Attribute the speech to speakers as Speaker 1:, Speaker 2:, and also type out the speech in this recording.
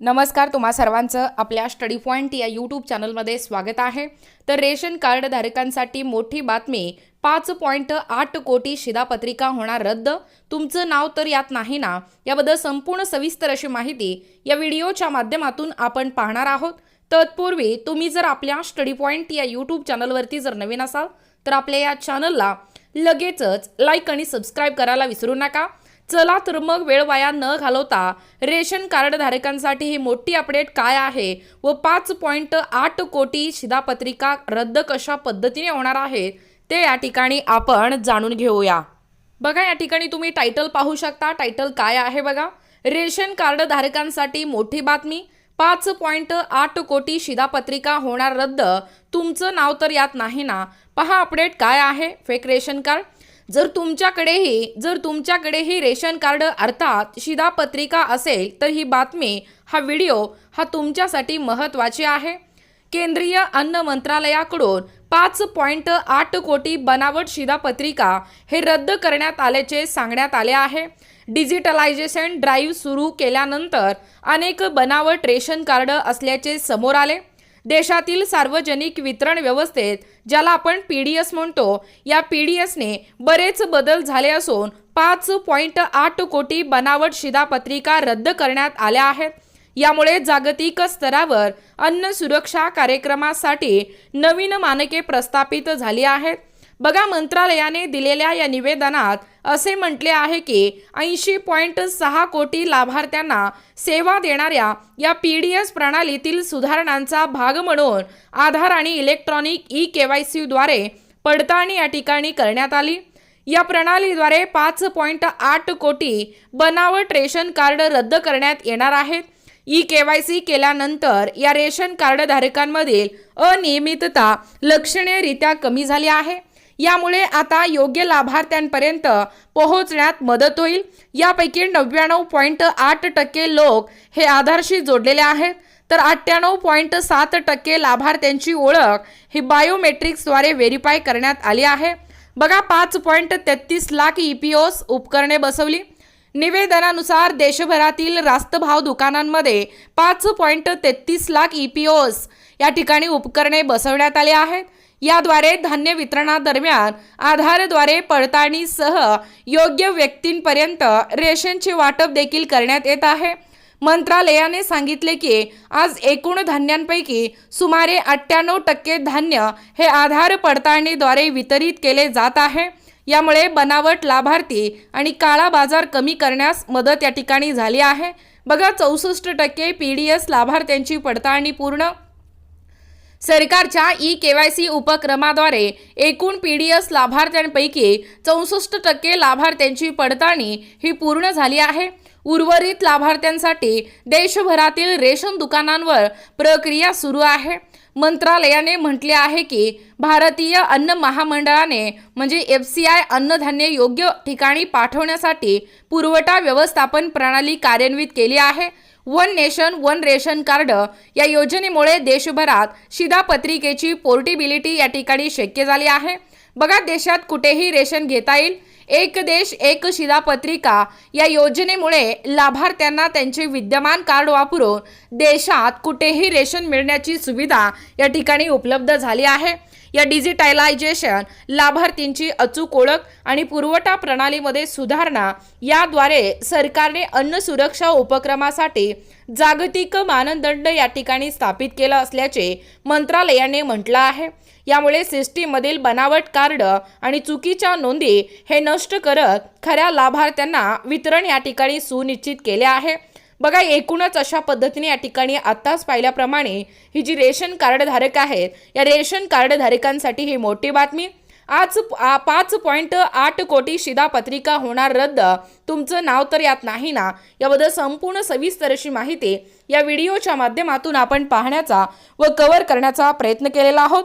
Speaker 1: नमस्कार तुम्हा सर्वांचं आपल्या स्टडी पॉईंट या यूट्यूब चॅनलमध्ये स्वागत आहे. तर रेशन कार्ड धारकांसाठी मोठी बातमी पाच पॉईंट आठ कोटी शिधापत्रिका होणार रद्द. तुमचं नाव तर यात नाही ना? याबद्दल संपूर्ण सविस्तर अशी माहिती या व्हिडिओच्या माध्यमातून आपण पाहणार आहोत. तत्पूर्वी तुम्ही जर आपल्या स्टडी पॉईंट या यूट्यूब चॅनलवरती जर नवीन असाल तर आपल्या या चॅनलला लगेचच लाईक आणि सबस्क्राईब करायला विसरू नका. चला तर मग वेळ वाया न घालवता रेशन कार्ड धारकांसाठी ही मोठी अपडेट काय आहे व पाच पॉईंट आठ कोटी शिधापत्रिका रद्द कशा पद्धतीने होणार आहे ते या ठिकाणी आपण जाणून घेऊया. बघा या ठिकाणी तुम्ही टायटल पाहू शकता. टायटल काय आहे बघा? रेशन कार्ड धारकांसाठी मोठी बातमी. पाच पॉईंट आठ कोटी शिधापत्रिका होणार रद्द. तुमचं नाव तर यात नाही ना. पहा अपडेट काय आहे? Fake ration card. जर तुमच्याकडेही जर तुमच्याकडेही रेशन कार्ड अर्थात शिधापत्रिका असेल तर ही बातमी हा व्हिडिओ हा तुमच्यासाठी महत्त्वाची आहे. केंद्रीय अन्न मंत्रालयाकडून पाच पॉईंट आठ कोटी बनावट शिधापत्रिका हे रद्द करण्यात आल्याचे सांगण्यात आले आहे. डिजिटलायझेशन ड्राईव्ह सुरू केल्यानंतर अनेक बनावट रेशन कार्ड असल्याचे समोर आले. देशातील सार्वजनिक वितरण व्यवस्थेत ज्याला आपण पी डी एस म्हणतो या पी डी एसने बरेच बदल झाले असून पाच पॉईंट आठ कोटी बनावट शिधापत्रिका रद्द करण्यात आल्या आहेत. यामुळे जागतिक स्तरावर अन्न सुरक्षा कार्यक्रमासाठी नवीन मानके प्रस्थापित झाली आहेत. बघा मंत्रालयाने दिलेल्या या निवेदनात असे म्हटले आहे की ऐंशी पॉईंट सहा कोटी लाभार्थ्यांना सेवा देणाऱ्या या पी डी एस प्रणालीतील सुधारणांचा भाग म्हणून आधार आणि इलेक्ट्रॉनिक ई के वाय सीद्वारे पडताळणी या ठिकाणी करण्यात आली. या प्रणालीद्वारे पाच पॉईंट आठ कोटी बनावट रेशन कार्ड रद्द करण्यात येणार आहेत ई के वाय सी केल्यानंतर या रेशन कार्डधारकांमधील अनियमितता लक्षणीयरित्या कमी झाली आहे. यामुळे आता योग्य लाभार्थ्यांपर्यंत पोहोचण्यात मदत होईल. यापैकी नव्याण्णव पॉईंट आठ टक्के लोक हे आधारशी जोडलेले आहेत. तर अठ्ठ्याण्णव पॉईंट सात टक्के लाभार्थ्यांची ओळख ही बायोमेट्रिक्सद्वारे व्हेरीफाय करण्यात आली आहे. बघा पाच पॉईंट तेहतीस लाख ई पी ओस उपकरणे बसवली. निवेदनानुसार देशभरातील रास्त भाव दुकानांमध्ये पाच पॉईंट तेहतीस लाख ई पी ओस या ठिकाणी उपकरणे बसवण्यात आली आहेत. याद्वारे धान्य वितरणादरम्यान आधारद्वारे पडताळणीसह योग्य व्यक्तींपर्यंत रेशनचे वाटप देखील करण्यात येत आहे. मंत्रालयाने सांगितले की आज एकूण धान्यांपैकी सुमारे अठ्ठ्याण्णव टक्के धान्य हे आधार पडताळणीद्वारे वितरित केले जात आहे. यामुळे बनावट लाभार्थी आणि काळा बाजार कमी करण्यास मदत या ठिकाणी झाली आहे. बघा चौसष्ट टक्के पी डी एस लाभार्थ्यांची पडताळणी पूर्ण सरकारच्या ई के वाय सी उपक्रमाद्वारे एकूण पी डी एस लाभार्थ्यांपैकी चौसष्ट टक्के लाभार्थ्यांची पडताळणी ही पूर्ण झाली आहे. उर्वरित लाभार्थ्यांसाठी देशभरातील रेशन दुकानांवर प्रक्रिया सुरू आहे. मंत्रालयाने म्हटले आहे की भारतीय अन्न महामंडळाने म्हणजे एफ सी आय अन्नधान्य योग्य ठिकाणी पाठवण्यासाठी पुरवठा व्यवस्थापन प्रणाली कार्यान्वित केली आहे. One nation one ration card या योजनेमुळे देशभरात शिधापत्रिकेची पोर्टेबिलिटी या ठिकाणी शक्य झाली आहे. बघा देशात कुठेही रेशन घेता येईल. एक देश एक शिधापत्रिका या योजनेमुळे लाभार्थ्यांना त्यांचे विद्यमान कार्ड वापरून देशात कुठेही रेशन मिळण्याची सुविधा या ठिकाणी उपलब्ध झाली आहे. या डिजिटलायझेशन लाभार्थींची अचूक ओळख आणि पुरवठा प्रणालीमध्ये सुधारणा याद्वारे सरकारने अन्न सुरक्षा उपक्रमासाठी जागतिक मानदंड या ठिकाणी स्थापित केला असल्याचे मंत्रालयाने म्हटलं आहे. यामुळे सिस्टीममधील बनावट कार्ड आणि चुकीच्या नोंदी हे नष्ट करत खऱ्या लाभार्थ्यांना वितरण या ठिकाणी सुनिश्चित केले आहे. बघा एकूणच अशा पद्धतीने या ठिकाणी आत्ताच पाहिल्याप्रमाणे ही जी रेशन कार्डधारक आहेत या रेशन कार्डधारकांसाठी ही मोठी बातमी. आज आ- पाच पॉईंट आठ कोटी शिधापत्रिका होणार रद्द. तुमचं नाव तर यात नाही ना? याबद्दल संपूर्ण सविस्तर अशी माहिती या व्हिडिओच्या माध्यमातून आपण पाहण्याचा व कव्हर करण्याचा प्रयत्न केलेला आहोत.